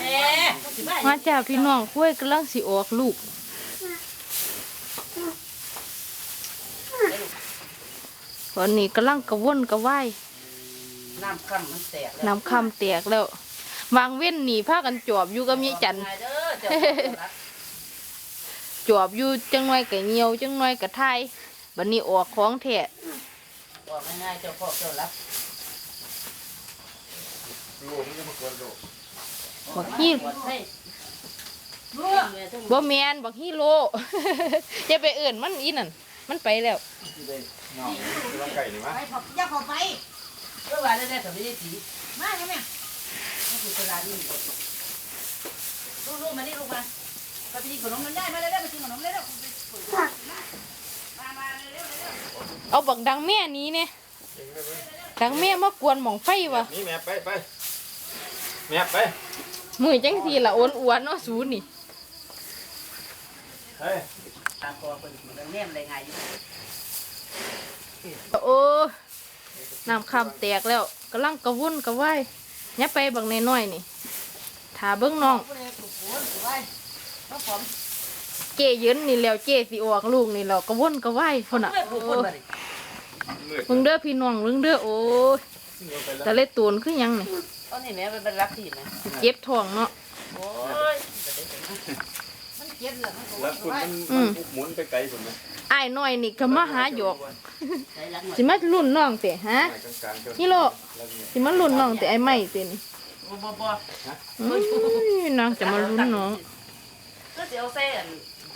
แม่สิบ้ามาจ้าพี่น้องกล้วยกำลังสิออกลูกตอนนี้กำลังกระวนกระวายน้ำค่ำมันแตกแล้วน้ำคำแตกแล้ววางเว้นหนีพากันจอบอยู่กับยายจันเด้อเจ้าของรักจอบอยู่จังน้อยกะเงียวจังน้อยกะไทยบัดนี้ออกของแท้บอกง่ายๆเจ้าพ่อเจ้ารักลูกมันจะมากวนลูก บักฮีปวดให้บ่แมนบักฮีโลจะไปเอื่นมันอีนั่นมันไปแล้วได้เงาที่ว่าไก่นี่มั้ยไปขอบย่าขอไปเมื่อวานได้แต่ไม่ได้สีมาใช่ไหมก็คือตลาดีลูกๆมานี่ลูกมาไปกินขนมมันได้มาเร็วๆไปกินขนมเร็วมามาเร็วๆเอาบักดังแม่นี้เนี่ยดังแม่มากวนหมองไฟวะนี่แม่ไปไปแม่ไป มือจังทีละอ้วนอ้วนๆเนาะสูนี่เฮ้ยตามตัวคนมันแนมอะไรไงอยู่โอ้น้ำคำแตกแล้วกำลังกระวนกระวายยับไปบักน้อยๆนี่ถาเบิ้งน้องผู้ใดปลูกโคนปลูกไว้ต้องผมเจเยินนี่แล้วเจสิออกลูกนี่แล้วกระวนกระวายพุ่นอะผู้ใดปลูกโคนมาดิมืดเบิ่งเด้อพี่น้องเบิ่งเด้อโอ้ยเดี๋ยวไปแล้วแต่เล็ดตูนคือหยังนี่ ตอนนี้แม่มันเป็นรักที่ไหมเจ็บท้องเนาะโอ้ยมันเจ็บเหลือมันก็แล้วคุณมันมันหมุนไปไกลผมนะอ้ายน้อยนี่ก็มาหาหยอกใจรักหมดสิมารุ่นน้องเตะฮะกลางกลางๆนี่โลสิมารุ่นน้องเตะไอ้ไม่เตะนี่บ่บ่บ่อุ้ยนางจะมารุ่นน้องก็สิเอาเส้น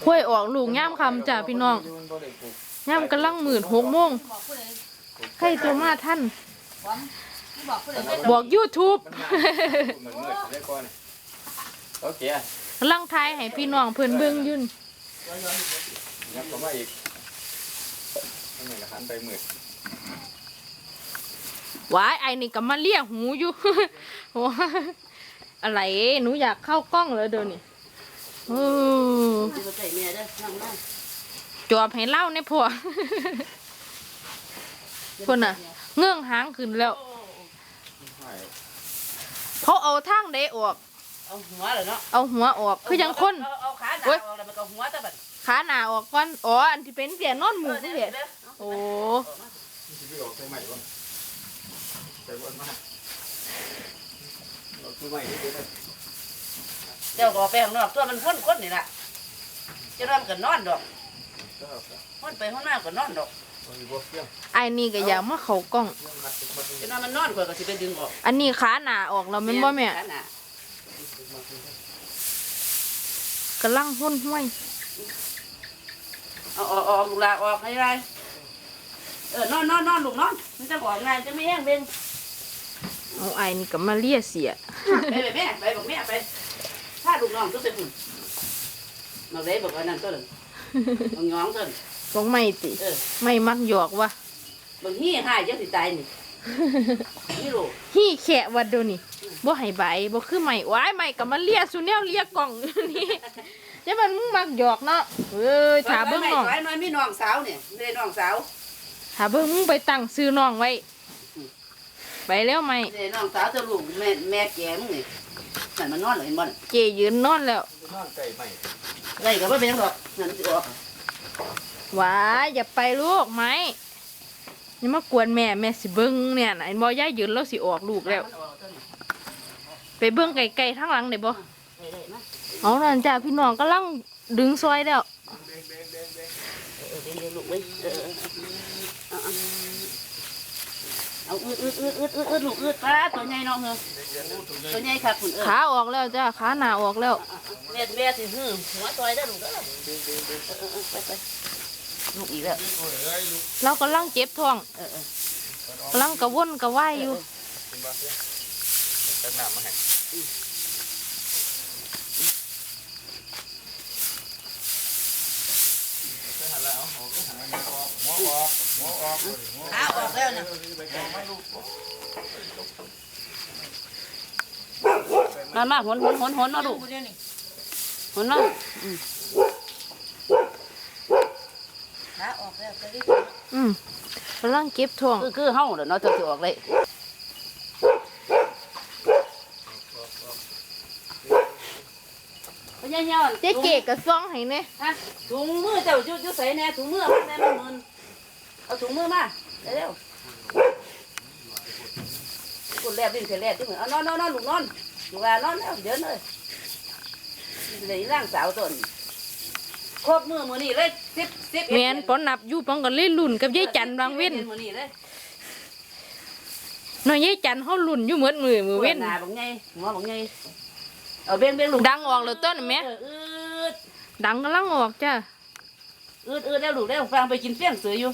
ค่อยออกลูกย่ามคำจ้ะพี่น้องมันบ่ได้ปลูกย่ามกำลังหมื่นหกโมงบอกผู้ใดใครตัวมาท่านวัน ที่บอกผู้ใดไม่บอก YouTube มันมืดมืดได้ก่อนโอเคกำลังทายให้พี่น้องเพิ่นเบิ่งอยุ่นยับเข้ามาอีกนี่แหละหันไปมืดหวายไอ้นี่ก็มาเลียหูอยู่ ว้าอะไรหนูอยากเข้ากล้องเลยเดี๋ยวนี้โอ้สิบ่ใส่แม่เด้อนั่งนั่งจอบให้เล่าในพ่อคนน่ะ เงื่องหางขึ้นแล้ว ใช่เขาเอาทางใดออก เอาหัวเหรอเนาะเอาหัวออก คือยังคนเอาเอาขาหนาเว้ยออกแล้วมันก็หัวแต่บัดขาหนาออกก่อน อ๋อ อันที่เป็นเสียนอนหมูคือเสียโอ้ที่พี่ออกใส่ใหม่ก่อนใส่บนมาเอาตัวใหม่นี่เดี๋ยวเดี๋ยวก็ออกไปข้างนอกตัวมันคนคนนี่ล่ะจะนอนก็นอนดอกก็เอาไปคนไปข้างหน้าก็นอนดอก เอาอีกบ่เกี่ยวไอ้นี่ก็อยากมาเขากล้องเกี่ยวมัดมัดจะนอนมันนอนกว่าก็สิไปดึงออกอันนี้ขาหนาออกแล้วแมันบ่แม่ขาหน้ากำลังหุ่นห้วยเอาออกออกลูกหลานออกให้ไรเออนอนนอนนอนลูกนอนมันจะบอกง่ายจะไม่แห้งเบ่งเอาไอ้นี่ก็มาเลียเสีย ไปไปแม่ไปบอกแม่ไปถ้าลูกน้องก็เป็นหุ่นมาเลยบอกว่านั่นต้นบางย้องต้น ต้องไม่ติ เออไม่มักหยอกว่ะบางที่หายเจ้าสิตายนี่นี่ลูกฮี่แขะวัดเดี๋ยวนี้บ่ให้ใบบ่คือใหม่ว้ายใหม่ก็มาเลียสุแนวเลียกล่องนี่จะมันมึงมักหยอกเนาะเอ้ยถ้าเบิ่งน้องไว้น้อยมีน้องสาวเนี่ยไม่ได้น้องสาวถ้าเบิ่งมึงไปตั้งซื้อน้องไว้ไปแล้วไหมไม่ได้น้องสาวเจ้าลูกแม่แม่แก่มึงนี่นั่นมันนอนเลยเห็นบ่นเจยืนนอนแล้วนอนใกล้ใหม่ไรก็ไม่เป็นหรอกนั่นสิออก ว้าอย่าไปลูกไหมอย่ามากวนแม่แม่สิเบิ่งเนี่ยนะเห็นบ่ย่ายืนแล้วสิออกลูกแล้ว ไปเบิ่งไกลๆทางหลังได้บ่ได้ได้มาเอาหนั่นจ้าพี่น้องกำลังดึงซอยแล้วเออเดี๋ยวเดี๋ยวลูกเว้ยเออเอเออเอาเอาอืดอืดอืดอืดอืดอืดลูกอืดปลาตัวใหญ่เนาะเหรอตัวใหญ่ค่ะคุณเออขาออกแล้วจ้าขาหนาออกแล้วแม่แม่สิหื้อหัวซอยได้ลูกเด้อเออเออเออไปไป ลูกอีกแล้วเรากำลังเจ็บท้องเออเออกำลังกระวนกระวายอยู่กินบ่เกี่ยวตักน้ำมาให้ไปหันแล้วเอาหัวก็หันมาออกหัวออกหัวออกหัวขาออกแล้วเนี่ยไปกองไม่ลูกมามาหนหนหนหนเนาะลูกหนเนาะ อืมขาออกแล้วจะได้อืมกำลังเก็บท้องคือคือเฮาเด้อเนาะจะสิออกเลยญ่ๆย้อนเจ๊เกก็ซ่องให้แน่ฮะถุงมือเจ้าอยู่อยู่ใส่แน่ถุงมือเอาแน่มันมึนเอาถุงมือมาเร็วๆคนแลบดิ้นเสร็จแลบที่เหมือนเอานอนนอนนอนลูกนอนลูกอ่านอนแล้วเดินเลยเลยร่างสาวต้นครบมือมือนี่เลย สิบสิบเอ็ดแม่นปอนับอยู่ปองก็เลยลุ่นกับยายจันทร์บางเว้นมือนี่เลยน้อยยายจันทร์เฮาลุ่นอยู่เหมือนมือมือเว้นหน้าบังไงหัวบังไงเอาเบี้ยงเบี้ยงลูกดังออกแล้วต้นแม่เอออืดดังกำลังออกจ้ะอืดอืดแล้วลูกแล้วฟังไปกินเปี้ยงเสืออยู่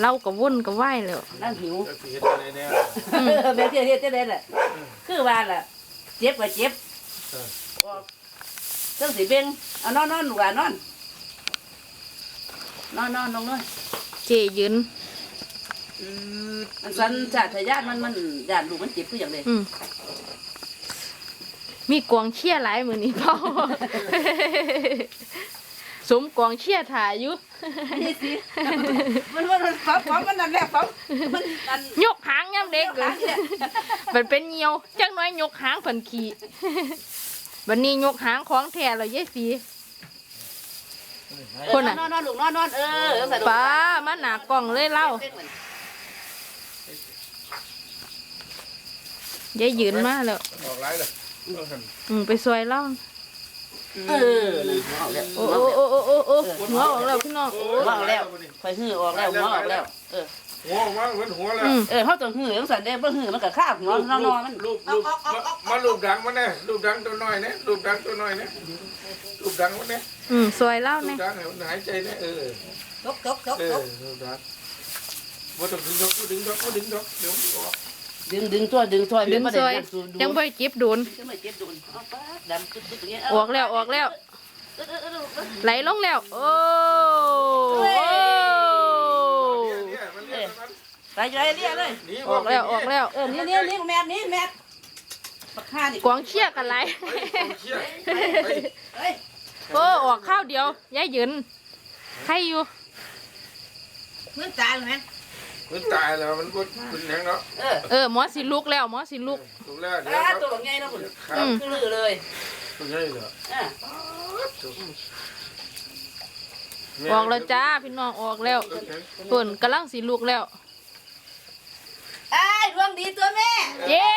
เราก็วุ่นก็ไหวแล้วนั่งหิวจะเห็นอะไรเนี่ยเออแบบเทียเทียเทียแหละคือว่าล่ะเจ็บก็เจ็บเครื่องสีเบงเอานอนนอนหนูอะนอน นอนนอนลงเลยเจยืนมันสันชาติญาติมันมันญาติลูกมันเจ็บคืออย่างเดียอืมมีกวางเชียร์หลายมือนี้พ่อ สมกวางเชียร์ถ่ายอยู่ นี่สิมันมันมันฟังฟังมันนั่นแหละฟังมันอันยกหางย่ำเด็กเลยมันเป็นเหี่ยวจังน้อยยกหางผันขี่วันนี้ยกหางของแท้เลยยายสี คนน่ะนอนนอนลูกนอนนอนเออเออใส่ลูกป้ามาหนากล่องเลยเล่ายายยืนมาแล้วออกไรเลยอืมไปซอยเล่าเออนั่นหัวออกแล้วโอ้โอ้โอ้โอ้โอ้หัวออกแล้วพี่น้องหัวออกแล้วคอยหื้อออกแล้วหัวออกแล้ว เออ หัวว่าเหมือนหัวแล้วอืมเออเขาต้องหื้อจังซั่นเด้บ่หื้อมันก็คาบหัวนอนนอนมันรูปรูปมารูปดังมาเนี่ยรูปดังตัวน้อยเนี่ยรูปดังตัวน้อยเนี่ยรูปดังมาเนี่ยอืมซอยเล่ารูเนี่ปยดังให้มันหายใจเนี่ยเออจกจกจกเอจอกรูปดังว่าต้องดึงดอกดึงดอกดึงดอกเดี๋ยวออกดึงดึงตัวดึงตัวดึงซอยยังบ่บ่เจ็บโดนจะไม่เจ็บโดนเอาป๊าดดำตึ๊ดๆอย่างเงี้ยออกแล้วออกแล้ว เออเออเออเออไหลลงแล้ว โอ้เฮ้ยโอ้ เนี่ยมันเรียกมันไปใจเรียกเลยหนีออกแล้วออกแล้วเออนี่นี่นี่แมทนี่แมทปักฆ่านี่กวางเชียร์กันไหลเชี่ยไปเฮ้ยโอ้ออกข้าวเดียวยายยืนใครอยู่เหมือนตายเลยไหมมันตายแล้วมันก็เป็นแหงเนาะเออเออหมอสิลุกแล้วหมอสิลุกถูกแล้วเดี๋ยวอ่าครับตัวบักใหญ่เนาะคุณครับอืมคือลือเลยตัวใหญ่เหรอ อ่าออกแล้วจ้าพี่น้องออกแล้วเปิ่นกำลังสิลุกแล้วอ้ายดวงดีตัวแม่ เย้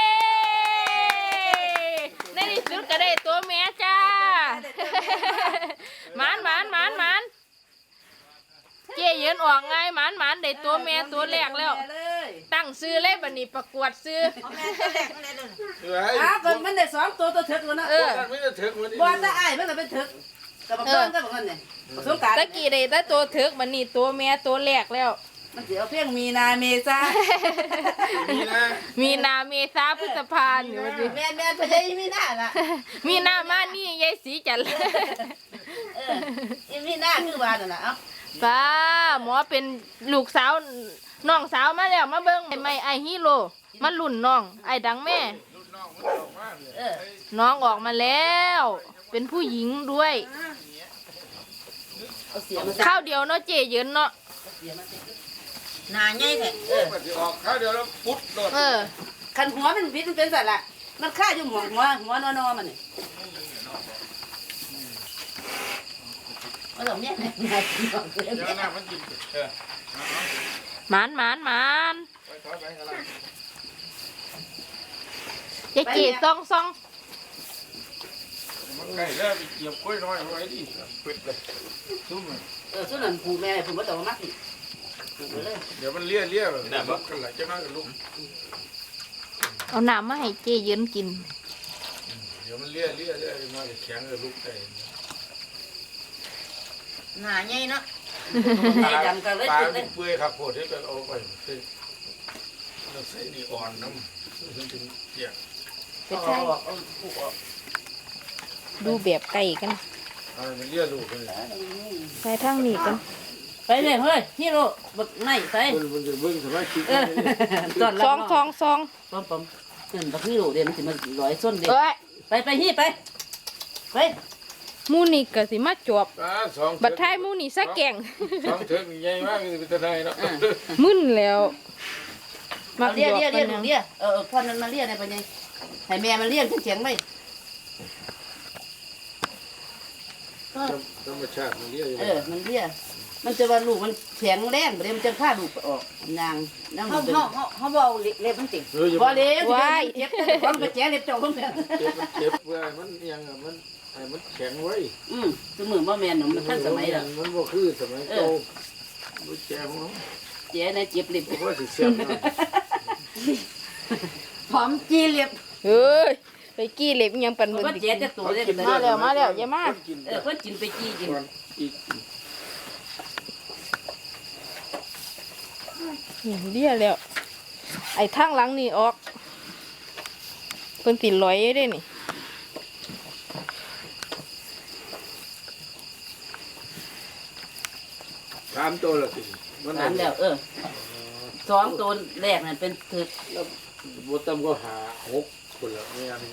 ในที่สุดก็ได้ตัวแม่จ้าหมานหมานหมานหมานเจ๊ยืนออกไงหมานหมานได้ตัวแม่ตัวแรกแล้วเลยตั้งซื้อเลยบัดนี้ประกวดซื้อเอาแม่ตัวแรกมาเลยเลยเฮ้ยอ้าวเกิดมันได้สองตัวตัวเถิกตัวนะเออมันไม่ได้ถึงมันบ่ตาอ้ายมันก็เป็นเถิก กับบักเบิ้งกับบักนั่นนี่สงกรารตะกี้ได้แต่ตัวเถิกบัดนี้ตัวแม่ตัวแรกแล้ว มันสิเอาเพียงมีนาเมษามีนะมีนาเมษาพฤษภาอยู่ว่าสิแม่นแม่นพะเยายมีนาล่ะมีนามานี่ยายสีจันทร์เอออีมีนาคือว่านั่นน่ะเอ้าป้าหมอเป็นลูกสาวน้องสาวมาแล้วมาเบิ่งไม่ไอฮีโร่มาลุ่นน้องไอดังแม่ลูกน้องมันออกมาเนี่ยเออ น้องออกมาแล้ว เป็นผู้หญิงด้วย เอาเสียมาใส่ข้าวเดียวเนาะเจเยินเนาะเสียมาใส่หนาใหญ่แท้เออมันจะออกข้าวเดียวแล้วปุ๊บโดดเออ คันหัวมันพิษมันเป็นสัตว์ละมันฆ่าอยู่หัวหัวหัวนอนๆมันนี่ว่าตรงเนี้ยเนี่ยเดี๋ยวหน้ามันกินเออหมานหมานหมานไปถอยไปกันละยายเจซองซอง มันแล้วไปเกี่ยวกล้วยน้อยไว้ดิปิดเลยซุ่มเลยเออส่วนนั้นผูกแม่ผูกมาต่อมาสิผูกไปเลยเดี๋ยวมันเลี้ยเลี้ยแบบลุกกันหลายจะน้อยกับลุกเอาน้ำมาให้เจเยินกิน เดี๋ยวมันเลี้ยเลี้ยเลี้ยมาจะแข็งกับลุกได้หนาใหญ่เนาะไอ้ดำกันเลยปลาเปื่อยครับโคตรที่จะเอาไปซึ่งเราใส่นี่อ่อนน้ำถึงเกี่ยงเอาออกเอาผูกออก ดูแบบไก่กันเอามันเลี้ยลูกกันเลยใส่ทางนี้กันไปเลยเฮ้ยฮีโร่บักไนใส่มันมันจะเบิ้งสมาชิกเออตอนรัซบองซองซองปอมปอมเงินบักฮีโร่เดี๋ยวมันสิมันร้อยส้นเดียวเอ้ยไปไปฮีไปไปหมูนี่ก็สิมาจวบอ่าสองบัดท้ายหมูนี่ซะแก่งสองเถิงใหญ่มากเลยเป็นตะไคร้เนาะมึนแล้วมัเอากเลี้ยหยอกเลี้ยกัเลี้ยนลูนะกเลี้ยเออพ่อนั้นมาเลี้ยในปัญญาให้แม่มันเลี้ยงเฉียงๆไว้ ธรรมชาติมันเรียกอยู่เออ มันเรียมันจะว่าลูกมันแข็งแรงบ่ได้มันจะฆ่าลูกออกนางนั่งเขาเป็นเขาเขาเขาบอกเล็บมันติเอออย่าบ่ไปเล็บเจ็บความกระแจเล็บเจ้าเพิ่นเจ็บมันเจ็บเพื่อให้มันยังอะมันให้มันแข็งไว้ อืมสมือบ่แม่นหนูมันทันสมัยแล้วมันบ่คือสมัยเก่าบ่แข็งเนาะเจ๊นะเจ็บเล็บเพราะว่าสิเสียบนะหอมจีเล็บเฮ้ยไป กี้เล็บอิหยังปันเพเบิ่ราะงว่าดิเจ๊จะตัวได้มาแล้วมาแล้วอย่ามากินเออเพิ่นกินไปจี้กินก่อนอีกนี่เลียแล้ว ไอ้ทางหลังนี่ออกเพิ่นสิลอยได้นี่สามตัวละสิมันถามแล้วเออสองตัวแรกนั่นเป็นถึกแล้วบ่ต่ำก็หาหก คนละแม่น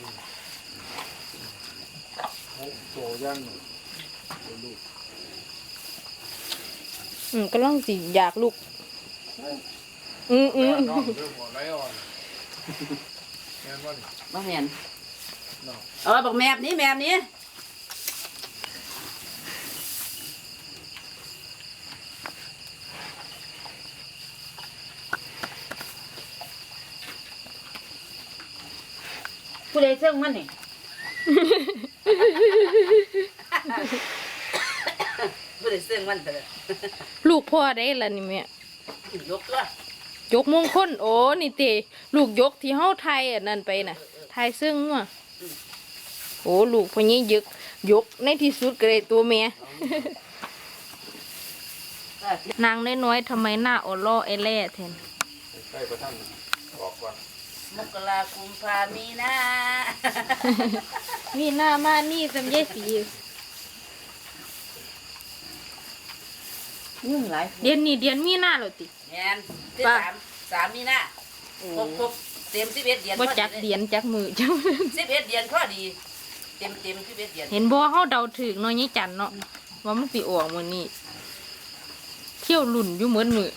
หกตัวยังลูกอืมก็ลังสิอยากลุกอืมอืมน้องเรื่องหัวไหลอ่อนแม่นบ่นี่บ่แม่นน้องเออบักแมบนี้แมบนี้ ผู้ใดเสื่องมันนี่ บ่ได้เสื่องมันเถอะลูกพ่อได้ละนี่แม่ยกตัวยกมงคลโอ้นี่เตลูกยกที่เฮาไทยอันนั้นไปน่ะไทยซึ่งว่ะโอ้ลูกพอนี้ยึก ยกในที่สุดก็ได้ตัวแม่ นางน้อยๆทำไมหน้าอ่อนล่อไอแล่แทน ใกล้ประท่านออกก่อน มกราคุมพามีนามีหน้ามานี่สำเยสียุ่งหลายเดือนนี้เดือนมีหน้าแล้วติ แม่นที่ป่ะสามสามมีนาครบครบเต็มสิบเอ็ดเดือนบ่จักเดือนจักมือจักสิบเอ็ดเดือนพอดี เต็มเต็มสิบเอ็ดเดือนเห็นบ่เฮาเดาถึกเนาะยายจันเนาะว่ามันสิออกมื้อนี้เที่ยวลุ่นอยู่เหมือนมือ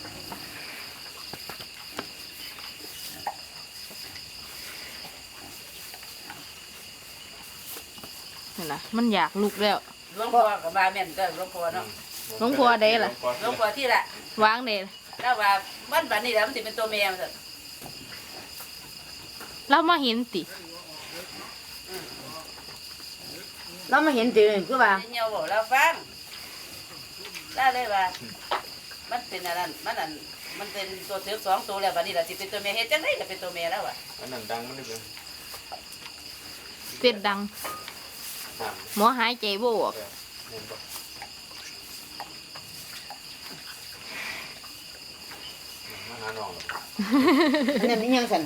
นั่นน่ะมันอยากลุกแล้วหลวงพ่อกับบาแม่นก็หลวงพ่อเนาะหลวงพ่อได้ล่ะหลวงพ่อที่ละวางเด้แล้วว่าบ้านบ้านนี้แล้วมันสิเป็นตัวแม่มันเถอะเรามาเห็นติเรามาเห็นจืดคือว่าเหี่ยวบอกเราฟังได้เลยว่า มันเป็นอันนั้นมันอันมันเป็นตัวเสือสองตัวแล้วบัดนี้ล่ะสิเป็นตัวแม่เฮ็ดจังไดก็เป็นตัวแม่แล้วอะอันนั้นดังมันนี่เป็นเสียดดังสาม หมอหายใจบ่ออกเห็นบ่มาหาน้องอันนั้นนี่ยังสั่น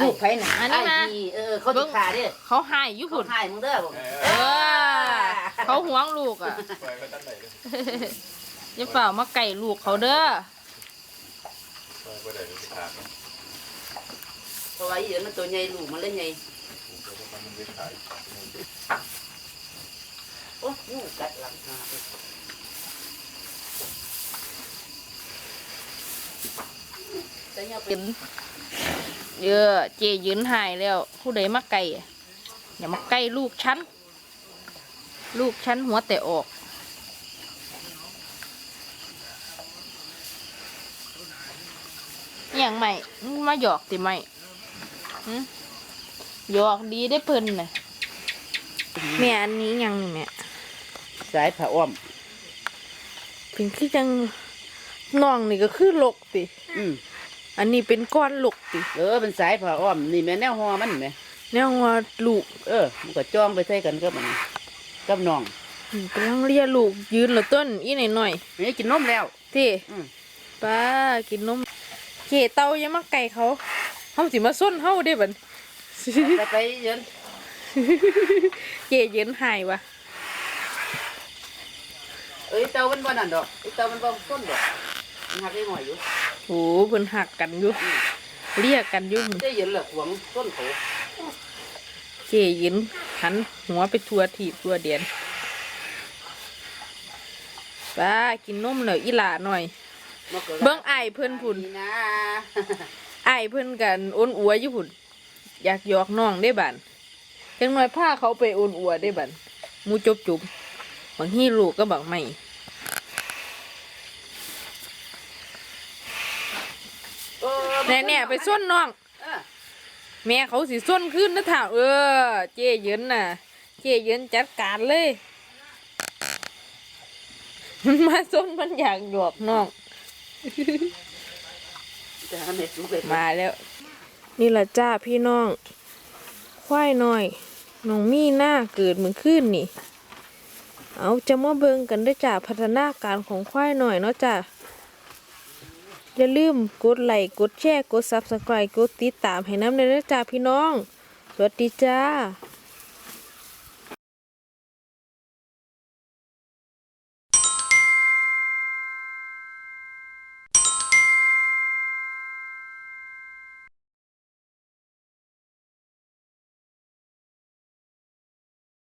ลูกไผน่ะอันนี้นะ ไอ้ที่เออเขาสิขาเด้อเขาหายอยู่เขาพุ่นหายมึงเด้อบอกเออ เขาหวงลูกอะไปไปตั้งไหนเลยอย่าเปล่ามาไก่ลูกเขาเด้อ ไปไปไหนเลยขาดเพราะว่าอีเดี๋ยวมันตัวใหญ่ลูกมันเลยใหญ่มันเป็นขาย โอ้งูกัดหลังหาจะเนี่ยเป็นเยอะเจยืนหายแล้ว ผู้ใดมาไก่อย่ามาใกล้ลูกฉัน ลูกฉันหัวแต่ออกอย่างใหม่มาหยอกติไหมหึหยอกดีได้เพลินน่ะ แม่อันนี้ยังนี่แม่สายผ้าอ้อมเป็นคือจังน้องนี่ก็คือหลกติอืมอันนี้เป็นก้อนหลกติเออเป็นสายผ้าอ้อมนี่แม่แนวหอมันแม่แนวว่าลูกเออมันก็จ้องไปใส่กันกับมันกับน้องอืมกำลังเลียลูกยืนและต้นอีหน่อยหน่อยนี่กินนมแล้วๆที่อืมป้ากินนมเกเตายังมาไก่เขาเขาสิมาส้นเฮาได้บันไปไปเยิน เกเย็นหายวะเอ้ยเตามันบ่นั่นดอกไอ้เตามันบ่ต้นดอกมันหักได้หน่อยอยู่โหเพิ่นหักกันอยู่เรียกกันอยู่ได้เย็นละหวงต้นเขาเกเย็นหันหัวไปทัวถีบทัวเดียนป้ากินนมเหลืออีหลาหน่อย เบิ่งอ้ายเพิ่นพุ่นนะไอ้ายเพิ่นกันอ้วนอัวอยู่พุ่นอยากหยอกน้องได้บัน จังหน่อยพาเขาไปอ้วนอัวได้บันหมูจบจุบบางทีลูกก็บักไม่เออแน่แน่ๆไปส้นน้องเออแม่เขาสิส้นขึ้นนะถ่าเออ เจ๊เยินน่ะ เจ๊เยินจัดการเลยมันมาส้นมันอยากหยอกน้องจะให้แม่สุกเลยมาแล้ว นี่แหละจ้าพี่น้อง ควายน้อย น้องมีหน้าเกิดเหมือนขึ้นนี่ เอาจะมาเบิงกันได้จ้าพัฒนาการของควายหน่อยเนาะจ้าอย่าลืมกดไลค์กดแชร์กดซับสไครต์กดติดตามให้น้ำเลยนะจ้าพี่น้อง สวัสดีจ้า